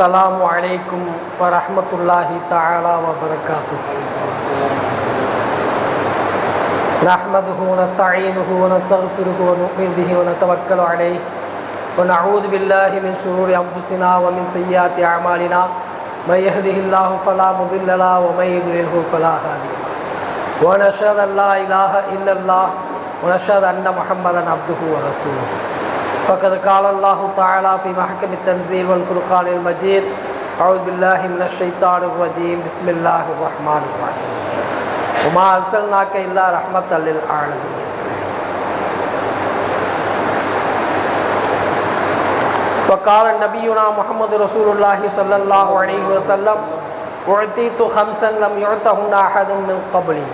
السلام عليكم ورحمة الله تعالى وبركاته. نحمده ونستعينه ونستغفره ونؤمن به ونتوكل عليه. ونعوذ بالله من شرور أنفسنا ومن سيئات أعمالنا. من يهده الله فلا مضل له ومن يضلله فلا هادي له. ونشهد أن لا إله إلا الله ونشهد أن محمدا عبده ورسوله. فقد قال الله تعالى في محكم التنزيل والفرقان المجيد أعوذ بالله من الشيطان الرجيم. بسم الله الرحمن الرحيم. وما أرسلناك إلا رحمة للعالمين. وقال نبينا محمد رسول الله صلى الله عليه وسلم أعطيت خمسا لم يعطهن أحد من قبلي.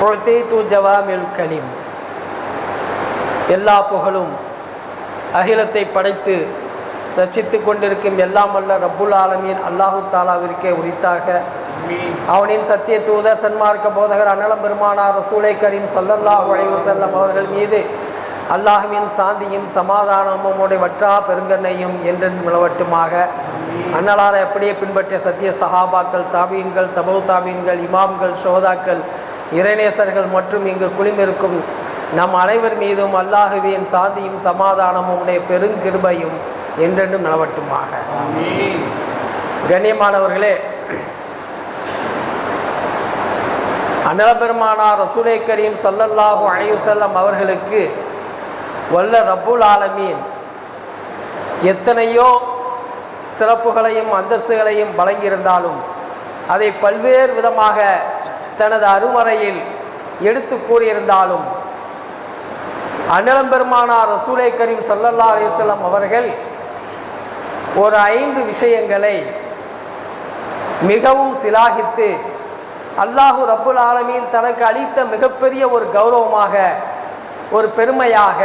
أعطيت جوامع الكلم. எல்லா புகழும் அகிலத்தை படைத்து ரச்சித்து கொண்டிருக்கும் எல்லாம் வல்ல ரப்புல் ஆலமீன் அல்லாஹு தாலாவிற்கே உரித்தாக. அவனின் சத்திய தூதர் சன்மார்க்க போதகர் அன்னலம் பெருமானார் ரசூலை கரீம் சல்லல்லாஹு அலைஹி வஸல்லம் அவர்கள் மீது அல்லாஹுவின் சாந்தியும் சமாதானமும் உடைய வற்றா பெருங்கண்ணையும் என்றென்று நிலவட்டுமாக. அன்னலால் எப்படியே பின்பற்றிய சத்திய சஹாபாக்கள் தாபீன்கள் தபு தாபீன்கள் இமாம்கள் சோதாக்கள் இறைநேசர்கள் மற்றும் இங்கு குளிமிருக்கும் நம் அனைவர் மீதும் அல்லாஹுவின் சாந்தியும் சமாதானமும் உடைய பெருங்கிருபையும் என்றென்றும் நிலவட்டுமாக. கண்ணியமானவர்களே அன்னல பெருமானார் ரசூலை கரீம் சல்லல்லாஹு அலையுசல்லம் அவர்களுக்கு வல்ல ரப்புல் ஆலமீன் எத்தனையோ சிறப்புகளையும் அந்தஸ்துகளையும் வழங்கியிருந்தாலும் அதை பல்வேறு விதமாக தனது அருமறையில் எடுத்து கூறியிருந்தாலும் அன்னலம் பெருமானார் ரசூலை கரீம் சல்லல்லா அலிஸ்லாம் அவர்கள் ஒரு ஐந்து விஷயங்களை மிகவும் சிலாகித்து அல்லாஹு ரப்புல் ஆலமீன் தனக்கு அளித்த மிகப்பெரிய ஒரு கௌரவமாக ஒரு பெருமையாக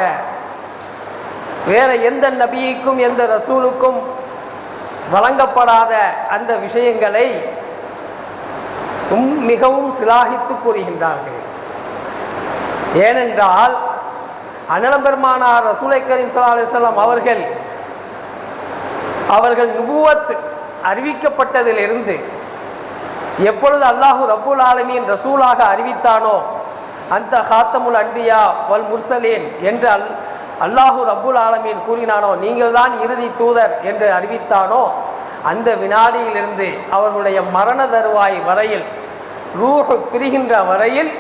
வேற எந்த நபிக்கும் எந்த ரசூலுக்கும் வழங்கப்படாத அந்த விஷயங்களை மிகவும் சிலாகித்து கூறுகின்றார்கள். ஏனென்றால் அனலம்பெருமானார் ரசூலை கரீம் சல்லா அவர்கள் அவர்கள் நுபுவத் அறிவிக்கப்பட்டதிலிருந்து எப்பொழுது அல்லாஹு ரபுல் ஆலமியின் ரசூலாக அறிவித்தானோ அந்த ஹாத்தமுல் அன்பியா வல் முர்சலேன் என்று அல் அல்லாஹு ரபுல் ஆலமீன் கூறினானோ நீங்கள் தான் இறுதி தூதர் என்று அறிவித்தானோ அந்த வினாடியிலிருந்து அவர்களுடைய மரண தருவாய் வரையில் ரூஹு பிரிகின்ற வரையில்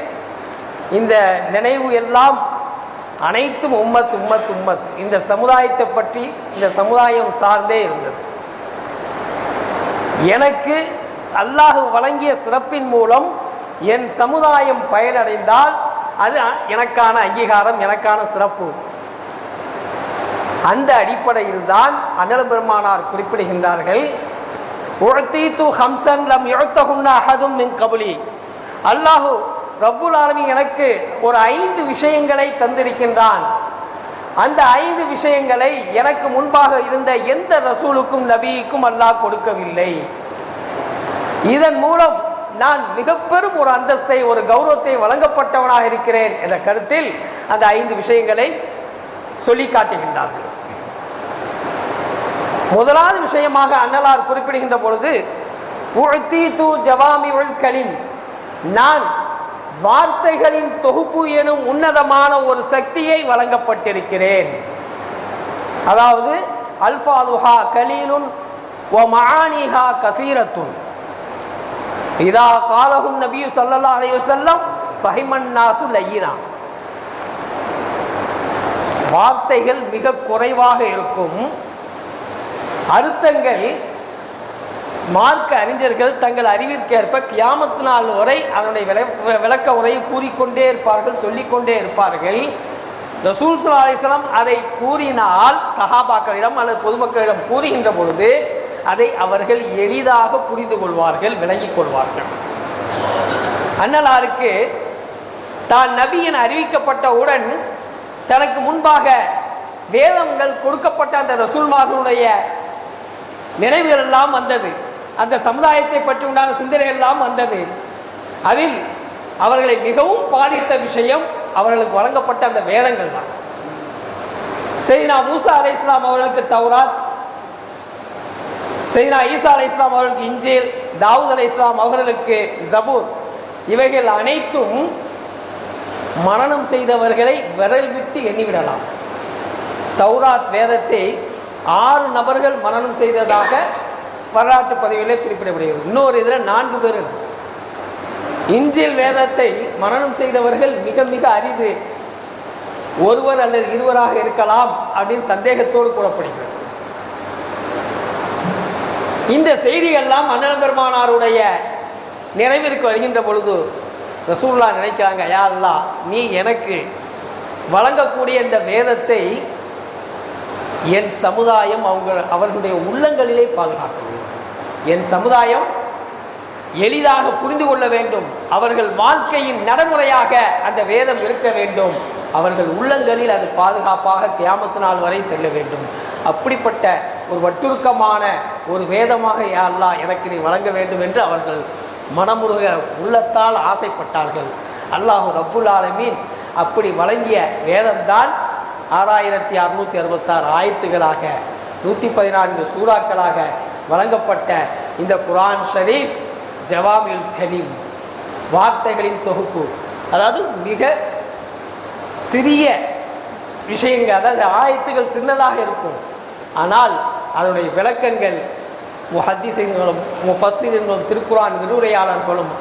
இந்த நினைவு எல்லாம் அனைத்தும் உம்மத் உம்மத் உம்மத். இந்த சமுதாயத்தை பற்றி இந்த சமுதாயம் சார்ந்தே இருந்தது. எனக்கு அல்லாஹு வழங்கிய சிறப்பின் மூலம் என் சமுதாயம் பயனடைந்தால் அது எனக்கான அங்கீகாரம் எனக்கான சிறப்பு. அந்த அடிப்படையில் தான் அனல் பெருமானார் குறிப்பிடுகின்றார்கள் உழத்தீத்து ஹம்சன் லம் எழுத்தகுன்னா அஹதும் மின் கபுலி. அல்லாஹு ரப்புல் ஆலமி எனக்கு ஒரு ஐந்து விஷயங்களை தந்திருக்கின்றான். அந்த ஐந்து விஷயங்களை எனக்கு முன்பாக இருந்த எந்த ரசூலுக்கும் நபிக்கும் அல்லாஹ் கொடுக்கவில்லை. இதன் மூலம் நான் மிக பெரும் ஒரு அந்தஸ்தை ஒரு கௌரவத்தை வழங்கப்பட்டவனாக இருக்கிறேன் என்ற கருத்தில் அந்த ஐந்து விஷயங்களை சொல்லி காட்டுகின்றார்கள். முதலாவது விஷயமாக அன்னலார் குறிப்பிடுகின்ற பொழுது ஜவாமி கலிம். நான் வார்த்தைகளின் தொகுப்பு எனும் உன்னதமான ஒரு சக்தியை வழங்கப்பட்டிருக்கிறேன். அதாவது அல்ஃபாதுஹா கலீலுன் ஒ மஆனிஹா கசீரத்துன். இதா காலகும் நபியு சல்லல்லா அலைஹி வஸல்லம் ஃபஹிமன் லையினா. வார்த்தைகள் மிக குறைவாக இருக்கும். அர்த்தங்கள் மார்க்க அறிஞர்கள் தங்கள் அறிவிற்கேற்ப கியாமத்து நாள் வரை அதனுடைய விளக்க உரையை கூறிக்கொண்டே இருப்பார்கள் சொல்லிக்கொண்டே இருப்பார்கள். ரசூல் சல்லா அலிஸ்லாம் அதை கூறினால் சஹாபாக்களிடம் அல்லது பொதுமக்களிடம் கூறுகின்ற பொழுது அதை அவர்கள் எளிதாக புரிந்து கொள்வார்கள் விளங்கிக் கொள்வார்கள். அன்னலாருக்கு தான் நபியின் அறிவிக்கப்பட்டவுடன் தனக்கு முன்பாக வேதங்கள் கொடுக்கப்பட்ட அந்த ரசூல்மார்களுடைய நினைவுகள் எல்லாம் வந்தது. அந்த சமுதாயத்தை பற்றி உண்டான சிந்தனை எல்லாம் வந்தது. அதில் அவர்களை மிகவும் பாதித்த விஷயம் அவர்களுக்கு வழங்கப்பட்ட அந்த வேதங்கள் தான். சரி மூசா அலை இஸ்லாம் அவர்களுக்கு தௌராத் செய்தா ஈசா அலை இஸ்லாம் அவர்களுக்கு இஞ்சில் தாவூத் அலை இஸ்லாம் அவர்களுக்கு ஜபூர். இவைகள் அனைத்தும் மரணம் செய்தவர்களை விரல் விட்டு எண்ணிவிடலாம். தௌராத் வேதத்தை ஆறு நபர்கள் மரணம் செய்ததாக வரலாற்று பதிவிலே குறிப்பிடப்படுகிறது. இன்னொரு இதில் நான்கு பேர் இஞ்சில் வேதத்தை மரணம் செய்தவர்கள் மிக மிக அரிது. ஒருவர் அல்லது இருவராக இருக்கலாம் அப்படின்னு சந்தேகத்தோடு கூறப்படுகிறது. இந்த செய்திகள்லாம் அண்ணன் பெருமானாருடைய நிறைவிற்கு வருகின்ற பொழுது ரசூல்லா நினைக்கிறாங்க யா நீ எனக்கு வழங்கக்கூடிய இந்த வேதத்தை என் சமுதாயம் அவங்க அவர்களுடைய உள்ளங்களிலே பாதுகாக்க வேண்டும் என் சமுதாயம் எளிதாக புரிந்து கொள்ள வேண்டும். அவர்கள் வாழ்க்கையின் நடைமுறையாக அந்த வேதம் இருக்க வேண்டும். அவர்கள் உள்ளங்களில் அது பாதுகாப்பாக கியாமத்து நாள் வரை செல்ல வேண்டும். அப்படிப்பட்ட ஒரு வட்டுருக்கமான ஒரு வேதமாக யாரெல்லாம் அல்லாஹ் எனக்கு நீ வழங்க வேண்டும் என்று அவர்கள் மனமுருக உள்ளத்தால் ஆசைப்பட்டார்கள். அல்லாஹு ரபுல் ஆலமீன் அப்படி வழங்கிய வேதம்தான் ஆறாயிரத்தி அறுநூற்றி அறுபத்தாறு ஆயத்துகளாக நூற்றி பதினான்கு சூறாக்களாக வழங்கப்பட்ட இந்த குரான் ஷரீஃப் ஜவாமில் கலீம் வார்த்தைகளின் தொகுப்பு. அதாவது மிக சிறிய விஷயங்கள் அதாவது ஆயத்துகள் சின்னதாக இருக்கும். ஆனால் அதனுடைய விளக்கங்கள் முஹத்திசங்களும் முஃபஸிர்களும் திருக்குரான் விரிவுரையாளர்களும்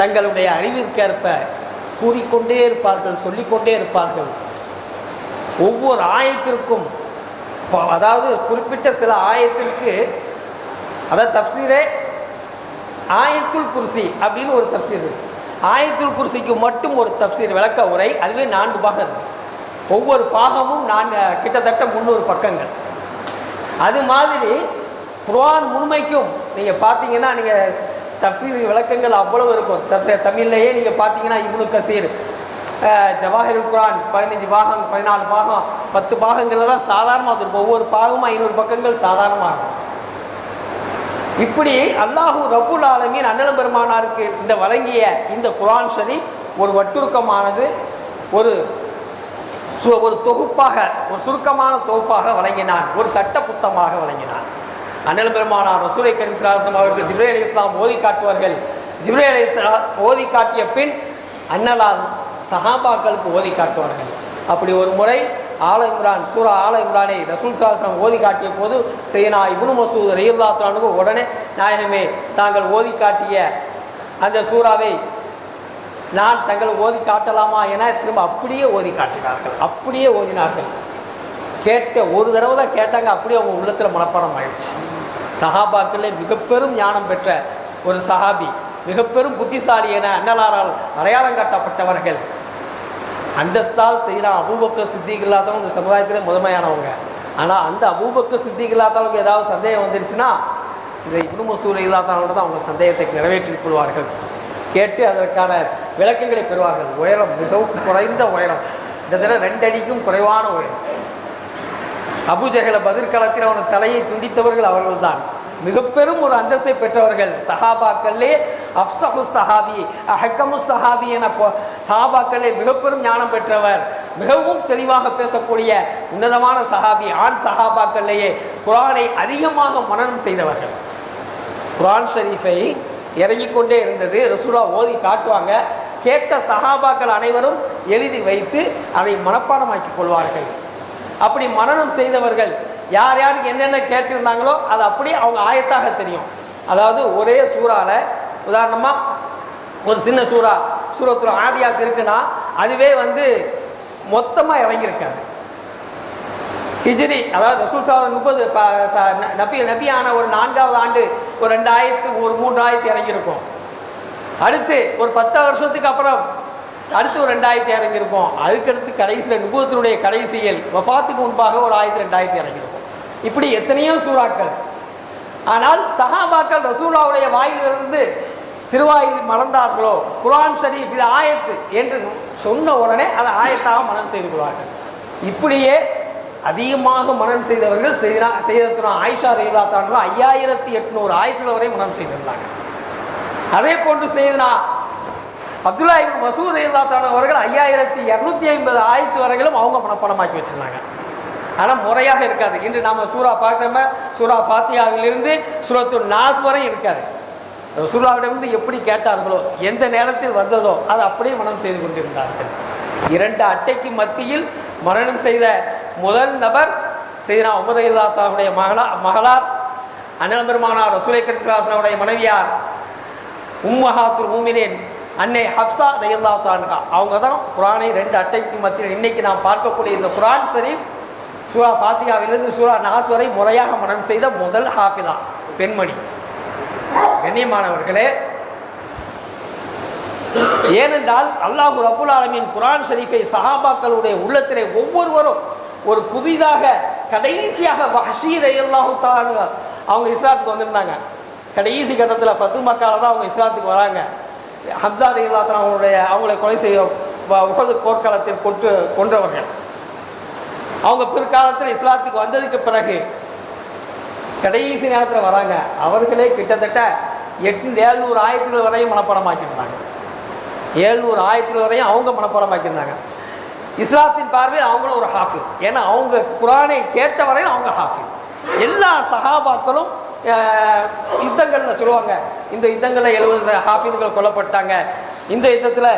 தங்களுடைய அறிவிற்கேற்ப கூறிக்கொண்டே இருப்பார்கள் சொல்லிக்கொண்டே இருப்பார்கள். ஒவ்வொரு ஆயத்திற்கும் அதாவது குறிப்பிட்ட சில ஆயத்திற்கு அதாவது தப்சீரே ஆயத்துல் குர்சி அப்படின்னு ஒரு தப்சீர் இருக்கு. ஆயத்துல் குர்சிக்கு மட்டும் ஒரு தப்சீர் விளக்க உரை அதுவே நான்கு பாகம் இருக்கு. ஒவ்வொரு பாகமும் நான் கிட்டத்தட்ட முந்நூறு பக்கங்கள். அது மாதிரி குரான் முழுமைக்கும் நீங்கள் பார்த்தீங்கன்னா நீங்கள் தப்சீர் விளக்கங்கள் அவ்வளவு இருக்கும். தப்சீர் தமிழ்லையே நீங்கள் பார்த்தீங்கன்னா இவ்வளோ கசீர் ஜவாஹிருல் குரான் பதினஞ்சு பாகம் பதினாலு பாகம் பத்து பாகங்கள்லாம் சாதாரணமாக இருக்கும் ஒவ்வொரு பாகமும் ஐநூறு பக்கங்கள் சாதாரணமாக இருக்கும். இப்படி அல்லாஹு ரபுல் ஆலமீன் அண்ணன் பெருமானாருக்கு இந்த வழங்கிய இந்த குரான் ஷரீஃப் ஒரு வட்டுருக்கமானது ஒரு சு- ஒரு தொகுப்பாக ஒரு சுருக்கமான தொகுப்பாக வழங்கினான். ஒரு சட்ட புத்தமாக வழங்கினான். அண்ணல் பெருமானார் ரசூலை கரீம் அவர்கள் ஜிப்ரே அலி இஸ்லாம் ஓதி காட்டுவார்கள். ஜிப்ரே அலி இஸ்லாம் ஓதி காட்டிய பின் அன்னலா சஹாபாக்களுக்கு ஓதி காட்டுவார்கள். அப்படி ஒரு முறை ஆல இம்ரான் சூரா ஆல இம்ரானை ரசூல் சாசனம் ஓதி காட்டிய போது செய்யனா இபுனு மசூத் ரயில்லாத்தானுக்கு உடனே நாயகமே தாங்கள் ஓதி காட்டிய அந்த சூறாவை நான் தங்கள் ஓதி காட்டலாமா என திரும்ப அப்படியே ஓதி காட்டினார்கள். அப்படியே ஓதினார்கள். கேட்ட ஒரு தடவை தான் கேட்டாங்க அப்படியே அவங்க உள்ளத்தில் மனப்பாடம் ஆயிடுச்சு. சஹாபாக்களே மிக பெரும் ஞானம் பெற்ற ஒரு சஹாபி மிக பெரும் புத்திசாலி என அன்னலாரால் அடையாளம் காட்டப்பட்டவர்கள். அந்தஸ்தால் செய்கிற அபூபக்க சித்திக் இல்லாதவங்க இந்த சமுதாயத்தில் முதன்மையானவங்க. ஆனால் அந்த அபூபக்க சித்திக் இல்லாதவங்க ஏதாவது சந்தேகம் வந்துருச்சுன்னா இந்த இப்னு மசூர் இல்லாதவங்க தான் அவங்க சந்தேகத்தை நிறைவேற்றிக் கொள்வார்கள். கேட்டு அதற்கான விளக்கங்களை பெறுவார்கள். உயரம் மிகவும் குறைந்த உயரம். கிட்டத்தட்ட ரெண்டு அடிக்கும் குறைவான உயரம். அபுஜகல பதிர்காலத்தில் அவனது தலையை துண்டித்தவர்கள் அவர்கள்தான். மிகப்பெரும் ஒரு அந்தஸ்தை பெற்றவர்கள் சஹாபாக்களே அப்சஹு சஹாபி அஹக்கமு சஹாபி என சஹாபாக்களே மிகப்பெரும் ஞானம் பெற்றவர் மிகவும் தெளிவாக பேசக்கூடிய உன்னதமான சஹாபி ஆண் சஹாபாக்கள்லேயே குரானை அதிகமாக மனநம் செய்தவர்கள். குரான் ஷரீஃபை இறங்கிக் கொண்டே இருந்தது ரசூலா ஓதி காட்டுவாங்க கேட்ட சஹாபாக்கள் அனைவரும் எழுதி வைத்து அதை மனப்பாடமாக்கிக் கொள்வார்கள். அப்படி மரணம் செய்தவர்கள் யார் யாருக்கு என்னென்ன கேட்டிருந்தாங்களோ அது அப்படியே அவங்க ஆயத்தாக தெரியும். அதாவது ஒரே சூறாவில் உதாரணமாக ஒரு சின்ன சூறா சூரத்தில் ஆதியாக இருக்குன்னா அதுவே வந்து மொத்தமாக இறங்கியிருக்காது ஹிஜ்ரி அதாவது ரசூல் சாஹ் முப்பது ப- ந- நபி நபியான ஒரு நான்காவது ஆண்டு ஒரு ரெண்டாயிரத்து ஒரு மூன்றாயிரத்து இறங்கியிருக்கும். அடுத்து ஒரு பத்து வருஷத்துக்கு அப்புறம் அடுத்து ஒரு ரெண்டாயிரத்தி இறங்கியிருக்கும். அதுக்கடுத்து கடைசியில் நுபுவத்தினுடைய கடைசியில் வஃபாத்துக்கு முன்பாக ஒரு ஆயிரத்தி ரெண்டாயிரத்தி இறங்கியிருக்கும். இப்படி எத்தனையோ சூறாக்கள். ஆனால் சஹாபாக்கள் ரசூலாவுடைய வாயிலிருந்து திருவாயில் மறந்தார்களோ குரான் ஷரீஃப் இது ஆயத்து என்று சொன்ன உடனே அதை ஆயத்தாக மனம் செய்து கொள்வார்கள் இப்படியே அதிகமாக மனம் செய்தவர்கள் செய்தா செய்திருக்கிறோம் ஆயிஷா ரயிலாத்தான்கள் ஐயாயிரத்தி எட்நூறு ஆயிரத்தில் வரை மனம் செய்திருந்தாங்க அதே போன்று செய்தனா அப்துல்லா மசூர் மசூத் தாண்டவர்கள் ஐயாயிரத்தி இரநூத்தி ஐம்பது ஆயிரத்து வரைகளும் அவங்க மனப்பாடமாக்கி வச்சிருந்தாங்க. ஆனால் முறையாக இருக்காது. இன்று நாம் சூறா பார்க்குறோம சூறா ஃபாத்தியாவிலிருந்து சூரத்து நாஸ் வரை இருக்காது. சூறாவிடமிருந்து எப்படி கேட்டார்களோ எந்த நேரத்தில் வந்ததோ அதை அப்படியே மனம் செய்து கொண்டிருந்தார்கள். இரண்டு அட்டைக்கு மத்தியில் மரணம் செய்த முதல் நபர் செய்தனா உமதையுல்லாத்தாவுடைய மகளா மகளார் அண்ணன் பெருமானார் ரசூலை கட்சியாசனுடைய மனைவியார் உம்மஹாத்துர் மூமினேன் அன்னை ஹப்சா ரயில்லா தான்கா அவங்க தான் குரானை ரெண்டு அட்டைக்கு மத்தியில் இன்னைக்கு நாம் பார்க்கக்கூடிய இந்த குரான் ஷரீஃப் சூரா ஃபாத்தியாவிலிருந்து சூரா நாஸ் வரை முறையாக மனம் செய்த முதல் ஹாஃபிதா பெண்மணி. கண்ணியமானவர்களே ஏனென்றால் அல்லாஹு ரபுல் ஆலமின் குரான் ஷரீஃபை சஹாபாக்களுடைய உள்ளத்திலே ஒவ்வொருவரும் ஒரு புதிதாக கடைசியாக வஹஷீர் அல்லாஹு அவங்க இஸ்லாத்துக்கு வந்திருந்தாங்க. கடைசி கட்டத்தில் பத்து மக்கால தான் அவங்க இஸ்லாத்துக்கு வராங்க. ஹம்சா ரயில்லாத்தான் அவங்களுடைய அவங்களை கொலை செய்ய வ- உகது போர்க்காலத்தில் கொண்டு கொன்றவர்கள். அவங்க பிற்காலத்தில் இஸ்லாத்துக்கு வந்ததுக்கு பிறகு கடைசி நேரத்தில் வராங்க. அவர்களே கிட்டத்தட்ட எட்டு ஏழ்நூறு ஆயிரத்துகள் வரையும் மனப்பாடமாக்கியிருந்தாங்க. ஏழ்நூறு ஆயிரத்துகள் வரையும் அவங்க மனப்பாடமாக்கியிருந்தாங்க. இஸ்லாத்தின் பார்வையில் அவங்களும் ஒரு ஹாஃபில் ஏன்னா அவங்க குரானை கேட்ட வரையும் அவங்க ஹாஃபில் எல்லா சகாபாக்களும் யுத்தங்களில் சொல்லுவாங்க. இந்த யுத்தங்களில் எழுபது ஹாஃபிதுகள் கொல்லப்பட்டாங்க. இந்த யுத்தத்தில்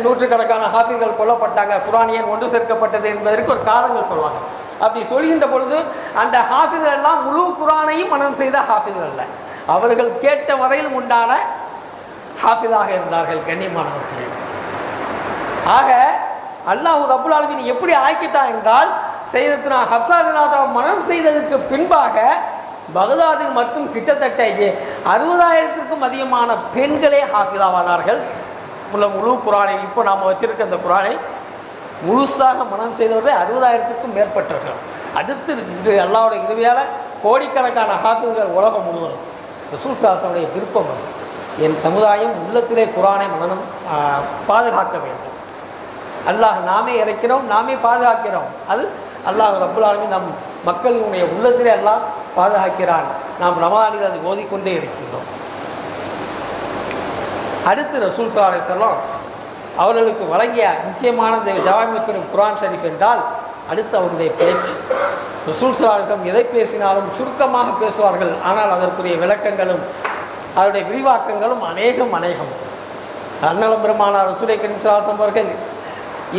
நூற்றுக்கணக்கான ஹாஃபிகள் கொல்லப்பட்டாங்க. குரானியன் ஒன்று சேர்க்கப்பட்டது என்பதற்கு ஒரு காரணங்கள் சொல்லுவாங்க அப்படி சொல்கின்ற பொழுது அந்த ஹாஃபிகள் எல்லாம் முழு குரானையும் மனம் செய்த ஹாஃபிகள் அல்ல. அவர்கள் கேட்ட வரையிலும் உண்டான ஹாஃபிதாக இருந்தார்கள் கண்ணியமானவர்கள். ஆக அல்லாஹ் அபுல் ஆலமின் எப்படி ஆக்கிட்டான் என்றால் செய்தத்தினா ஹப்சாரிநாதா மனம் செய்ததற்கு பின்பாக பகதாதில் மட்டும் கிட்டத்தட்ட ஏ- அறுபதாயிரத்திற்கும் அதிகமான பெண்களே ஹாஃபிதாவானார்கள் உள்ள முழு குரானை இப்போ நாம் வச்சுருக்க இந்த குரானை முழுசாக மனம் செய்தவர்கள் அறுபதாயிரத்துக்கும் மேற்பட்டவர்கள். அடுத்து இன்று அல்லாவுடைய இறுதியால் கோடிக்கணக்கான ஹாஃபிதுகள் உலகம் முழுவதும். ரசூல் சாசனுடைய விருப்பம் அது. என் சமுதாயம் உள்ளத்திலே குரானை மனனம் பாதுகாக்க வேண்டும். அல்லாஹ் நாமே இறைக்கிறோம் நாமே பாதுகாக்கிறோம். அது அல்லாஹ் ரப்புல் நம் மக்களினுடைய உள்ளத்திலே அல்லாஹ் பாதுகாக்கிறான். நாம் ரமதானில் அதை ஓதிக்கொண்டே இருக்கின்றோம். அடுத்து ரசூல் சலாஹ் செல்லம் அவர்களுக்கு வழங்கிய முக்கியமான ஜவாமிக்கணும் குரான் ஷரீஃப் என்றால் அடுத்து அவருடைய பேச்சு. ரசூல் சலாஹம் எதை பேசினாலும் சுருக்கமாக பேசுவார்கள். ஆனால் அதற்குரிய விளக்கங்களும் அதனுடைய விரிவாக்கங்களும் அநேகம் அநேகம். அன்னலம் பெருமானார் ரசூலை கணிசாசம் அவர்கள்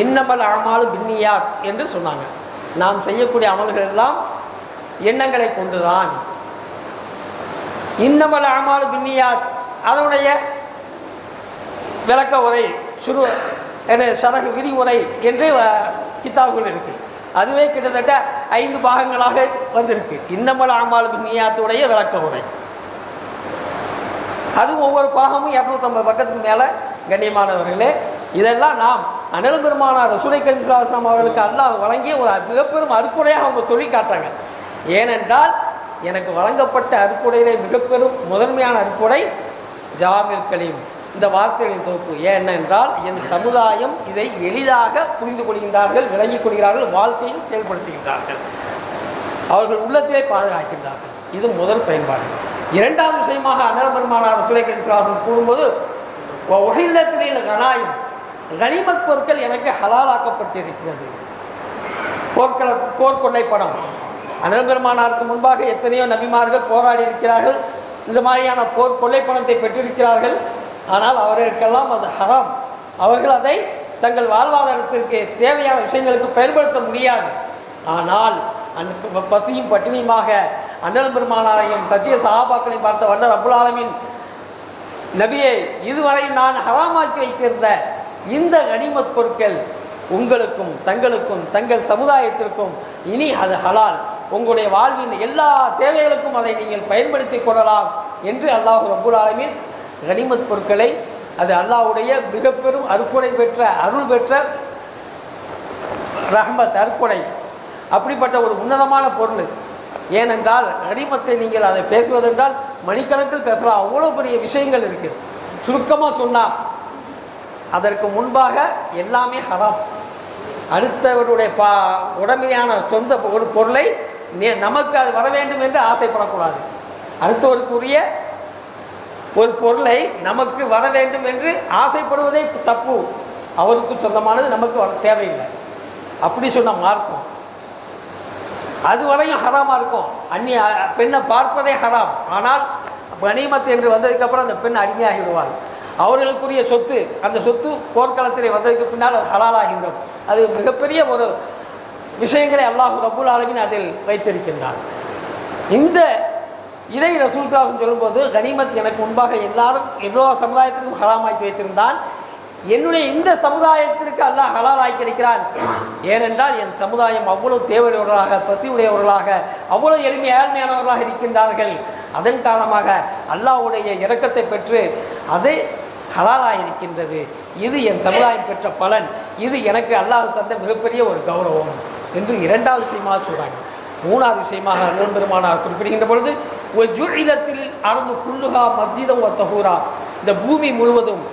இன்னமல் அமாலு பின்னியார் என்று சொன்னாங்க. நாம் செய்யக்கூடிய அமல்கள் எல்லாம் எண்ணங்களை கொண்டுதான். இன்னமல் அமாலு பின்னியார் அதனுடைய விளக்க உரை சுரு என்ன சரகு விரிவுரை என்று கித்தாபுகள் இருக்கு. அதுவே கிட்டத்தட்ட ஐந்து பாகங்களாக வந்திருக்கு. இன்னமல் ஆமாளுக்கு நீயாத்துடைய விளக்க உரை. அதுவும் ஒவ்வொரு பாகமும் இரநூத்தம்பது பக்கத்துக்கு மேலே கண்ணியமானவர்களே இதெல்லாம் நாம் அனல் பெருமானார் ரசூலை கரிசாசனம் அவர்களுக்கு அல்லாஹ் வழங்கிய ஒரு மிகப்பெரும் அறுக்குறையாக அவங்க சொல்லி காட்டுறாங்க. ஏனென்றால் எனக்கு வழங்கப்பட்ட அறுக்குடையிலே மிகப்பெரும் முதன்மையான அறுக்குடை ஜாமில் கலீம். இந்த வார்த்தைகளின் தொகுப்பு. ஏனென்றால் என் சமுதாயம் இதை எளிதாக புரிந்து கொள்கின்றார்கள் விளங்கிக் கொள்கிறார்கள் வாழ்க்கையில் செயல்படுத்துகின்றார்கள். அவர்கள் உள்ளத்திலே பாதுகாக்கின்றார்கள். இது முதல் பயன்பாடு. இரண்டாவது விஷயமாக அண்ணல் பெருமானார் சுலைக்கன் சுவாசம் கூறும்போது உகையில்லத்திலே கனாயும் கனிமத் பொருட்கள் எனக்கு ஹலாலாக்கப்பட்டிருக்கிறது. போர்க்கள போர்க்கொள்ளை படம் அண்ணல் பெருமானாருக்கு முன்பாக எத்தனையோ நபிமார்கள் போராடி இருக்கிறார்கள் இந்த மாதிரியான போர் கொள்ளைப்பணத்தை பெற்றிருக்கிறார்கள். ஆனால் அவர்களுக்கெல்லாம் அது ஹராம். அவர்கள் அதை தங்கள் வாழ்வாதாரத்திற்கு தேவையான விஷயங்களுக்கு பயன்படுத்த முடியாது. ஆனால் அந்த பசியும் பட்டினியுமாக அண்ணல் பெருமானாரையும் சத்திய சகாபாக்களையும் பார்த்த வல்லர் அபுல் ஆலமின் நபியை இதுவரை நான் ஹராமாக்கி வைத்திருந்த இந்த கனிமத் பொருட்கள் உங்களுக்கும் தங்களுக்கும் தங்கள் சமுதாயத்திற்கும் இனி அது ஹலால். உங்களுடைய வாழ்வின் எல்லா தேவைகளுக்கும் அதை நீங்கள் பயன்படுத்தி கொள்ளலாம் என்று அல்லாஹ் அபுல் ஆலமீன் கனிமத் பொருட்களை அது அல்லாஹ்வுடைய மிக பெரும் அருக்குடை பெற்ற அருள் பெற்ற ரஹமத் அருக்குடை அப்படிப்பட்ட ஒரு உன்னதமான பொருள். ஏனென்றால் கனிமத்தை நீங்கள் அதை பேசுவதென்றால் மணிக்கணக்கில் பேசலாம். அவ்வளோ பெரிய விஷயங்கள் இருக்குது சுருக்கமாக சொன்னால் அதற்கு முன்பாக எல்லாமே ஹராம். அடுத்தவருடைய பா உடமையான சொந்த ஒரு பொருளை நே- நமக்கு அது வர வேண்டும் என்று ஆசைப்படக்கூடாது. அடுத்தவருக்குரிய ஒரு பொருளை நமக்கு வர வேண்டும் என்று ஆசைப்படுவதே தப்பு. அவருக்கு சொந்தமானது நமக்கு வர தேவையில்லை. அப்படி சொன்ன மார்க்கம். அது வரையும் ஹராமாக இருக்கும். அந்நிய பெண்ணை பார்ப்பதே ஹராம். ஆனால் கனிமத் என்று வந்ததுக்கப்புறம் அந்த பெண் அடிமையாகிவிடுவார் அவர்களுக்குரிய சொத்து அந்த சொத்து போர்க்களத்திலே வந்ததுக்கு பின்னால் அது ஹலாலாகிவிடும். அது மிகப்பெரிய ஒரு விஷயங்களை அல்லாஹ் ரபுல் ஆலமின் அதில் வைத்திருக்கின்றான். இந்த இதை ரசூல் சாசன் சொல்லும்போது கனிமத் எனக்கு முன்பாக எல்லாரும் எவ்வளோ சமுதாயத்திற்கும் ஹலாமாக்கி வைத்திருந்தான் என்னுடைய இந்த சமுதாயத்திற்கு அல்லாஹ் ஹலாலாக்கி இருக்கிறான். ஏனென்றால் என் சமுதாயம் அவ்வளவு தேவையுடையவர்களாக பசியுடையவர்களாக அவ்வளோ அவ்வளவு எளிமை ஏழ்மையானவர்களாக இருக்கின்றார்கள். அதன் காரணமாக அல்லாஹ்வுடைய இறக்கத்தை பெற்று அதை ஹலாலாக இருக்கின்றது. இது என் சமுதாயம் பெற்ற பலன். இது எனக்கு அல்லாஹ் தந்த மிகப்பெரிய ஒரு கௌரவம். என்று இரண்டாவது விஷயமாக சொல்கிறாங்க மூணாவது விஷயமாக அருள் பெருமானார் குறிப்பிடுகின்ற பொழுது ஒரு ஜுழிலத்தில் அறந்து குள்ளுகா மஸ்ஜிதம் ஒரு தகூரா இந்த பூமி முழுவதும்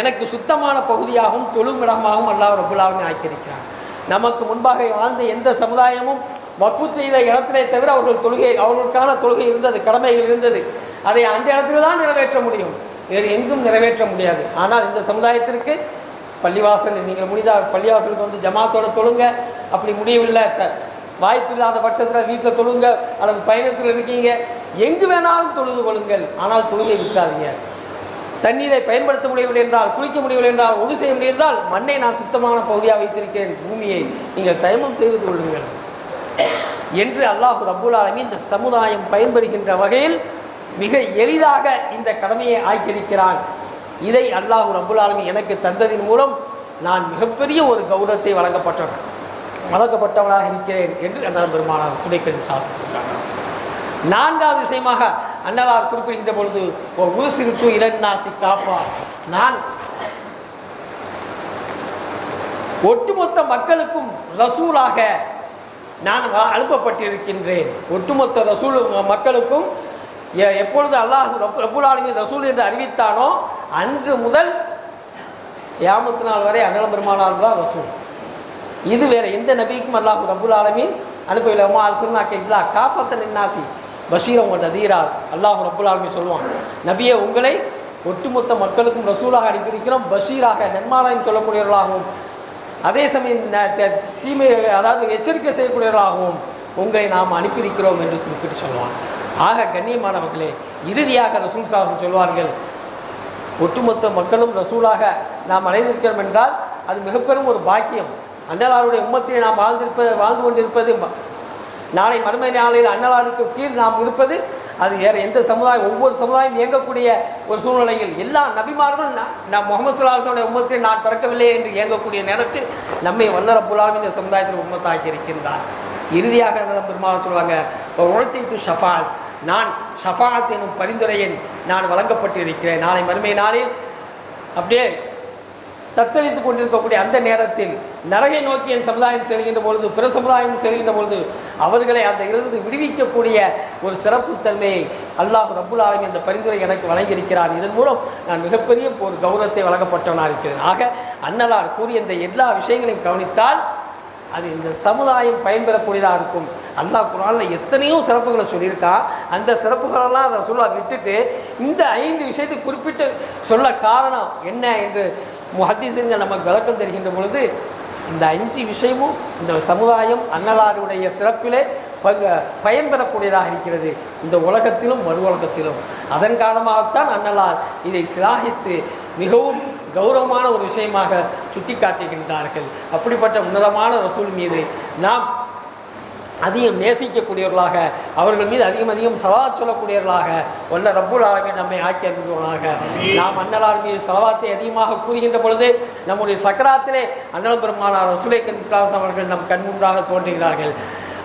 எனக்கு சுத்தமான பகுதியாகவும் தொழுமிடமாகவும் அல்லாஹ் ரபுல்லாவின் ஆக்கியிருக்கிறார் நமக்கு முன்பாக வாழ்ந்த எந்த சமுதாயமும் வக்ஃபு செய்த இடத்திலே தவிர அவர்கள் தொழுகை அவர்களுக்கான தொழுகை இருந்தது கடமைகள் இருந்தது. அதை அந்த இடத்துல தான் நிறைவேற்ற முடியும். வேறு எங்கும் நிறைவேற்ற முடியாது. ஆனால் இந்த சமுதாயத்திற்கு பள்ளிவாசல் நீங்கள் முடிந்தால் பள்ளிவாசலுக்கு வந்து ஜமாத்தோட தொழுங்க. அப்படி முடியவில்லை. த வாய்ப்பு இல்லாத பட்சத்தில் வீட்டில் தொழுங்க அல்லது பயணத்தில் இருக்கீங்க. எங்கு வேணாலும் தொழுது கொள்ளுங்கள். ஆனால் தொழுகை விட்டாதீங்க. தண்ணீரை பயன்படுத்த முடியவில்லை என்றால் குளிக்க முடியவில்லை என்றால் உது செய்ய முடியிருந்தால் மண்ணை நான் சுத்தமான பகுதியாக வைத்திருக்கிறேன். பூமியை நீங்கள் தயமம் செய்து கொள்ளுங்கள். என்று அல்லாஹு ரப்புல் ஆலமி இந்த சமுதாயம் பயன்பெறுகின்ற வகையில் மிக எளிதாக இந்த கடமையை ஆக்கியிருக்கிறான். இதை அல்லாஹு ரப்புல் ஆலமி எனக்கு தந்ததின் மூலம் நான் மிகப்பெரிய ஒரு கௌரவத்தை வழங்கப்பட்டவன். மதக்கப்பட்டவனாக இருக்கிறேன் என்று அண்ணா பெருமானார் சுடைக்கன் சாசனம் நான்காவது விஷயமாக அன்னலார் குறிப்பிடுகின்ற பொழுது ஒரு உருசிருப்பு இளநாசி காப்பா. நான் ஒட்டுமொத்த மக்களுக்கும் ரசூலாக நான் அனுப்பப்பட்டிருக்கின்றேன். ஒட்டுமொத்த ரசூல் மக்களுக்கும் எ- எப்பொழுது அல்லாஹ் ரப்பு ரப்புல் ரசூல் என்று அறிவித்தானோ அன்று முதல் ஏமத்து நாள் வரை அண்ணல பெருமானார் தான் ரசூல். இது வேற எந்த நபிக்கும் அல்லாஹ் ரபுல் ஆலமீன் அனுப்பவில்லை. அம்மா அரசுனா கேட்கலா காஃபத்தன் நின்னாசி பஷீரம் உங்கள் நதீரா அல்லாஹ் ரபுல் ஆலமி சொல்லுவான் நபியை உங்களை ஒட்டுமொத்த மக்களுக்கும் ரசூலாக அனுப்பியிருக்கிறோம். பஷீராக நன்மாராயம் சொல்லக்கூடியவர்களாகவும் அதே சமயம் ந- த- தீமை அதாவது எச்சரிக்கை செய்யக்கூடியவர்களாகவும் உங்களை நாம் அனுப்பியிருக்கிறோம் என்று குறிப்பிட்டு சொல்லுவான். ஆக கண்ணியமானவர்களே இறுதியாக ரசூல் சாஹம் சொல்வார்கள் ஒட்டுமொத்த மக்களும் ரசூலாக நாம் அடைந்திருக்கிறோம் என்றால் அது மிகப்பெரும் ஒரு பாக்கியம். அன்னலாருடைய உம்மத்திலே நாம் வாழ்ந்திருப்பது வாழ்ந்து கொண்டிருப்பது நாளை மறுமை நாளில் அன்னலாருக்கு கீழ் நாம் இருப்பது அது வேறு எந்த சமுதாயம் ஒவ்வொரு சமுதாயம் இயங்கக்கூடிய ஒரு சூழ்நிலையில் எல்லா நபிமார்களும் நான் முகமது சுல்லாசனுடைய உம்மத்தில் நான் பிறக்கவில்லை என்று இயங்கக்கூடிய நேரத்தில் நம்மை வல்லரப்புலாக இந்த சமுதாயத்தில் உம்மத்தாக்கி இருக்கின்றார். இறுதியாக பெருமாள் சொல்லுவாங்க உழைத்து ஷஃபாத் நான் ஷஃபாத் எனும் பரிந்துரையின் நான் வழங்கப்பட்டிருக்கிறேன். நாளை மறுமை நாளில் அப்படியே தத்தளித்து கொண்டிருக்கக்கூடிய அந்த நேரத்தில் நரகை நோக்கி என் சமுதாயம் செல்கின்ற பொழுது பிற சமுதாயம் செல்கின்ற பொழுது அவர்களை அந்த இருந்து விடுவிக்கக்கூடிய ஒரு சிறப்பு தன்மையை அல்லாஹ் ரபுல் ஆலமீன் இந்த பரிந்துரை எனக்கு வழங்கியிருக்கிறான். இதன் மூலம் நான் மிகப்பெரிய ஒரு கௌரவத்தை வழங்கப்பட்டவனாக இருக்கிறேன். ஆக அன்னலார் கூறிய இந்த எல்லா விஷயங்களையும் கவனித்தால் அது இந்த சமுதாயம் பயன்பெறக்கூடியதாக இருக்கும். அல்லாஹ் குரானில் எத்தனையோ சிறப்புகளை சொல்லியிருக்கா அந்த சிறப்புகளெல்லாம் அதை சொல்ல விட்டுட்டு இந்த ஐந்து விஷயத்தை குறிப்பிட்டு சொல்ல காரணம் என்ன என்று முஹத்திசுங்க நமக்கு விளக்கம் தருகின்ற பொழுது இந்த அஞ்சு விஷயமும் இந்த சமுதாயம் அன்னலாருடைய சிறப்பிலே பங்க பயன்பெறக்கூடியதாக இருக்கிறது. இந்த உலகத்திலும் மறு உலகத்திலும். அதன் காரணமாகத்தான் அன்னலார் இதை சிலாகித்து மிகவும் கௌரவமான ஒரு விஷயமாக சுட்டிக்காட்டுகின்றார்கள். அப்படிப்பட்ட உன்னதமான ரசூல் மீது நாம் அதிகம் நேசிக்கக்கூடியவர்களாக அவர்கள் மீது அதிகம் அதிகம் சவாத் சொல்லக்கூடியவர்களாக வல்ல ரப்புல் ஆலமீன் நம்மை ஆக்கி அறிந்தவர்களாக நாம் அன்னலார் மீது சவாத்தை அதிகமாக கூறுகின்ற பொழுது நம்முடைய சக்கராத்திலே அண்ணல் பெருமானார் ரசுலை கன்ஸ்லாஸ் அவர்கள் நம் கண்முன்றாக தோன்றுகிறார்கள்.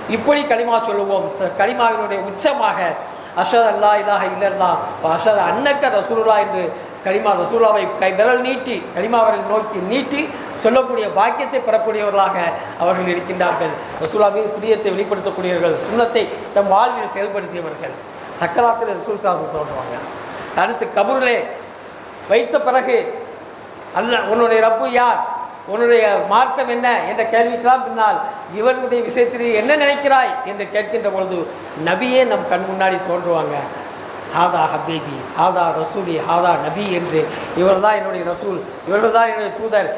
இப்படி களிமா சொல்லுவோம். ச- களிமாவினுடைய உச்சமாக அஷத் அல்லா இதாக இல்லல்லா அஷத் அன்னக்க ரசூலுல்லா என்று களிமா ரசூலாவை கை விரல் நீட்டி களிமாவரை நோக்கி நீட்டி சொல்லக்கூடிய பாக்கியத்தை பெறக்கூடியவர்களாக அவர்கள் இருக்கின்றார்கள். ரசூலா மீது பிரியத்தை வெளிப்படுத்தக்கூடியவர்கள் சுண்ணத்தை தம் வாழ்வில் செயல்படுத்தியவர்கள். சக்கராத்தில் ரசூல் சாசம் தோன்றுவாங்க அடுத்து கபூரிலே வைத்த பிறகு அல்ல உன்னுடைய ரப்பு யார்? உன்னுடைய மார்க்கம் என்ன? என்ற கேள்விக்கெல்லாம் பின்னால் இவர்களுடைய விஷயத்தில் என்ன நினைக்கிறாய்? என்று கேட்கின்ற பொழுது நபியே நம் கண் முன்னாடி தோன்றுவாங்க. ஆதா ஹபீபி ஆதா ரசூலி ஆதா நபி என்று. இவர்தான் என்னுடைய ரசூல் இவர்கள் தான் என்னுடைய தூதர்.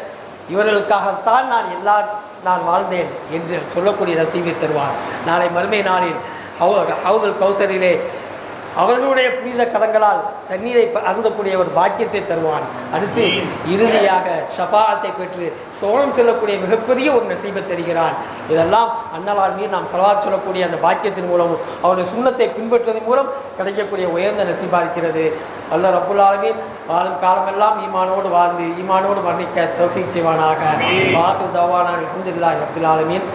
இவர்களுக்காகத்தான் நான் எல்லா நான் வாழ்ந்தேன் என்று சொல்லக்கூடிய நசீவை தருவார். நாளை மறுமை நாளில் ஹவு ஹவுதுல் கௌசரிலே அவர்களுடைய புனித கரங்களால் தண்ணீரை அருந்தக்கூடிய ஒரு பாக்கியத்தை தருவான். அடுத்து இறுதியாக ஷஃபாத்தை பெற்று சோழம் செல்லக்கூடிய மிகப்பெரிய ஒரு நசீபை தருகிறான். இதெல்லாம் அன்னலால் மீது நாம் செலவாக சொல்லக்கூடிய அந்த பாக்கியத்தின் மூலமும் அவருடைய சுண்ணத்தை பின்பற்றுவதன் மூலம் கிடைக்கக்கூடிய உயர்ந்த நசீபா இருக்கிறது. அல்ல ரப்புல் ஆலமீன் வாழும் காலமெல்லாம் ஈமானோடு வாழ்ந்து ஈமானோடு மரணிக்க தௌஃபீக் செய்வானாக. வாசு தவானா அல்ஹம்துலில்லாஹி ரப்பில் ஆலமீன்.